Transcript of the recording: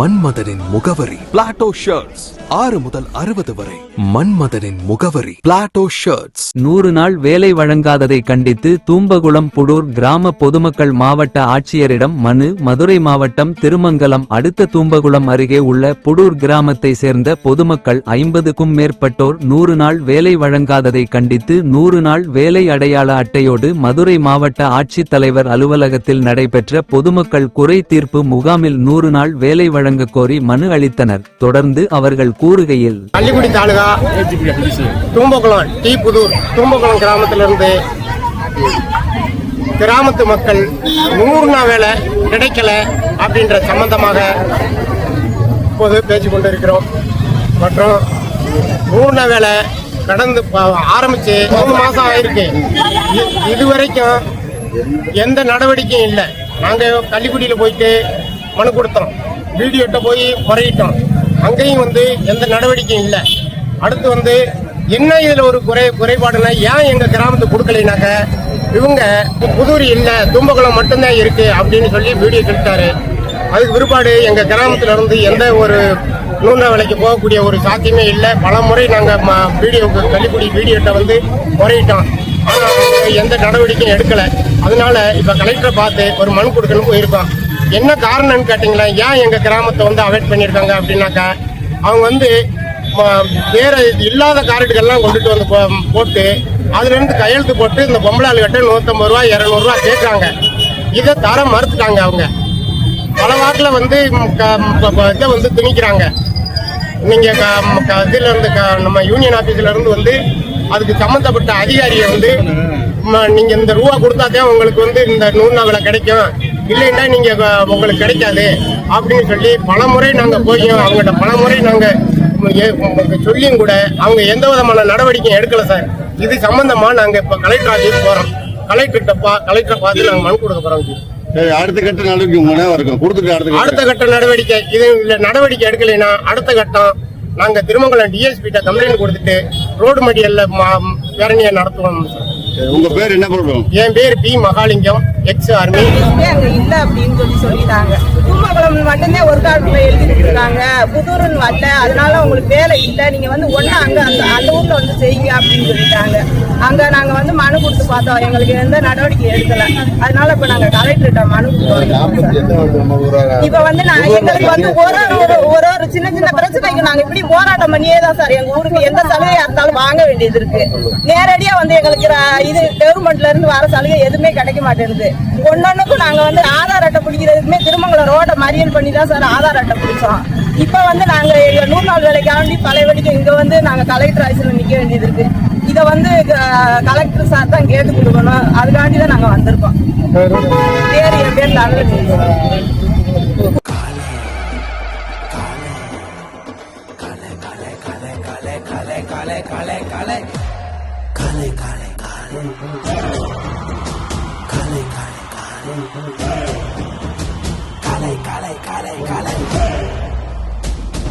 மன்மதனின் முகவரி. Plato shirts ஆறு முதல் அறுபது வரை. மன்மதனின் முகவரி. பிளாட்டோ ஷர்ட்ஸ் நூறு நாள் வேலை வழங்காததை கண்டித்து தூம்பகுளம் புடூர் கிராம பொதுமக்கள் மாவட்ட ஆட்சியரிடம் மனு மதுரை மாவட்டம் திருமங்கலம் அடுத்த தூம்பகுளம் அருகே உள்ள புடூர் கிராமத்தை சேர்ந்த பொதுமக்கள் ஐம்பதுக்கும் மேற்பட்டோர் நூறு நாள் வேலை வழங்காததை கண்டித்து நூறு நாள் வேலை அடையாள அட்டையோடு மதுரை மாவட்ட ஆட்சித்தலைவர் அலுவலகத்தில் நடைபெற்ற பொதுமக்கள் குறை தீர்ப்பு முகாமில் நூறு நாள் வேலை வழங்க வழங்க கோரி மனு அளித்தனர். தொடர்ந்து அவர்கள் கூறுகையில் பள்ளிக்குடி தாலுகா தூம்பகுளம் டி புதூர் தூம்பகுளம் கிராமத்திலிருந்து கிராமத்து மக்கள் நூறு நாள் வேலை கிடைக்கல அப்படின்ற சம்பந்தமாக இப்போது பேசிக் கொண்டிருக்கிறோம். மற்றும் நூறு நாள் வேலை கடந்து ப- ஆரம்பிச்சு மூணு மாசம் ஆயிருக்கு. இது இதுவரைக்கும் எந்த நடவடிக்கையும் இல்லை. நாங்கள் கள்ளிக்குடியில் போயிட்டு மனு கொடுத்தோம். வீடியோட்ட போய் முறையிட்டோம் அங்கேயும் வந்து எந்த நடவடிக்கையும் இல்லை. அடுத்து வந்து என்ன இதில் ஒரு குறை குறைபாடுனா ஏன் எங்கள் கிராமத்துக்கு கொடுக்கலைனாக்க இவங்க புதூர் இல்லை தும்பகுளம் மட்டும்தான் இருக்கு அப்படின்னு சொல்லி வீடியோ சொல்லிட்டாரு அதுக்கு பிற்பாடு எங்கள் கிராமத்தில் இருந்து எந்த ஒரு நூல்ல விலைக்கு போகக்கூடிய ஒரு சாத்தியமே இல்லை. பல முறை நாங்கள் வீடியோக்கு கள்ளிக்குடி வீடியோட்ட வந்து முறையிட்டோம் ஆனால் அவங்க எந்த நடவடிக்கையும் எடுக்கலை. அதனால இப்போ கலெக்டரை பார்த்து ஒரு மனு கொடுக்கணும் போயிருக்கோம். என்ன காரணம்னு கேட்டிங்களா? ஏன் எங்கள் கிராமத்தை வந்து அவாய்ட் பண்ணியிருக்காங்க அப்படின்னாக்கா அவங்க வந்து வேறு வேற இல்லாத கார்டுகள்லாம் கொண்டுட்டு வந்து போ- போட்டு அதுலேருந்து கையெழுத்து போட்டு இந்த பொம்பளாள் கிட்ட நூற்றம்பது ரூபா இரநூறுவா கேட்குறாங்க. இதை தர மறுத்துட்டாங்க அவங்க. பல வாக்கில் வந்து க- ப- இதை வந்து திணிக்கிறாங்க. நீங்கள் க- இருந்து க- நம்ம யூனியன் ஆபீஸ்ல வந்து அதுக்கு சம்மந்தப்பட்ட அதிகாரியை வந்து ம, இந்த ரூபா கொடுத்தாதான் உங்களுக்கு வந்து இந்த நூறு நகலை கிடைக்கும். இல்லைன்னா நீங்க க- உங்களுக்கு கிடைக்காது அப்படின்னு சொல்லி பல முறை நாங்க போய் அவங்ககிட்ட பல முறை நாங்க ஏ- உங்களுக்கு சொல்லியும் கூட அவங்க எந்த விதமான நடவடிக்கையும் எடுக்கல சார் இது சம்பந்தமா நாங்க இப்ப கலெக்டர் ஆஃபீஸ் போறோம் கலெக்டர்கிட்ட பா கலெக்டரை பார்த்து நாங்க மனு கொடுக்க. சரி, அடுத்த கட்ட நடவடிக்கை இருக்கும் கொடுத்துட்டு அடுத்த கட்ட அடுத்த கட்ட நடவடிக்கை இது இல்ல நடவடிக்கை எடுக்கலைன்னா அடுத்த கட்டம் நாங்க திருமங்கலம் டிஎஸ்பி கம்ப்ளைண்ட் கொடுத்துட்டு ரோடு மடியல்ல பேரணியை நடத்துவோம் சார். உங்க பேர் என்ன ப்ராப்ளம் என் பேர் பி மகாலிங்கம் எக்ஸ் ஆர்மி இல்ல அப்படின்னு சொல்லி சொல்லிட்டாங்க. கும்பகோணம் மட்டும்தான் ஒரு காலத்துல எழுதிட்டு இருக்காங்க. புதூர்னு வரல. அதனால உங்களுக்கு வேலை இல்ல. நீங்க வந்து ஒண்ணு அங்க அந்த அந்த ஊர்ல வந்து செய்யுங்க அப்படின்னு சொல்லிட்டாங்க. அங்க நாங்க வந்து மனு கொடுத்து பார்த்தோம். எங்களுக்கு எந்த நடவடிக்கை எடுக்கல. அதனால இப்ப நாங்க கலெக்டர்கிட்ட மனு கொடுத்தோம் இப்ப வந்து நான் எங்களுக்கு வந்து ஒரு ஒரு ஒரு ஒரு சின்ன சின்ன பிரச்சனைக்கு நாங்க இப்படி போராட்டம் பண்ணியே தான் சார். எங்க ஊருக்கு எந்த சலுகையா இருந்தாலும் வாங்க வேண்டியது இருக்கு. நேரடியா வந்து எங்களுக்கு இது கவர்மெண்ட்ல இருந்து வர சலுகை எதுவுமே கிடைக்க மாட்டேங்குது. ஒன்னொன்னுக்கும் நாங்க வந்து ஆதார் அட்டை பிடிக்கிறதுக்குமே திருமங்கலம் ரோட மறியல் பண்ணி தான் சார் ஆதார் அட்டை பிடிச்சோம். இப்ப வந்து நாங்க எங்க நூறு நாள் வேலைக்காண்டி பழைய வடிக்கு இங்க வந்து நாங்க கலெக்டர் ஆஃபீஸ்ல நிக்க வேண்டியது இருக்கு. இதை வந்து க- கலெக்டர் சார் தான் கேட்டு கொடுக்கணும். அதுக்காண்டி தான் நாங்க வந்திருக்கோம். பேர் என் பேர் நல்ல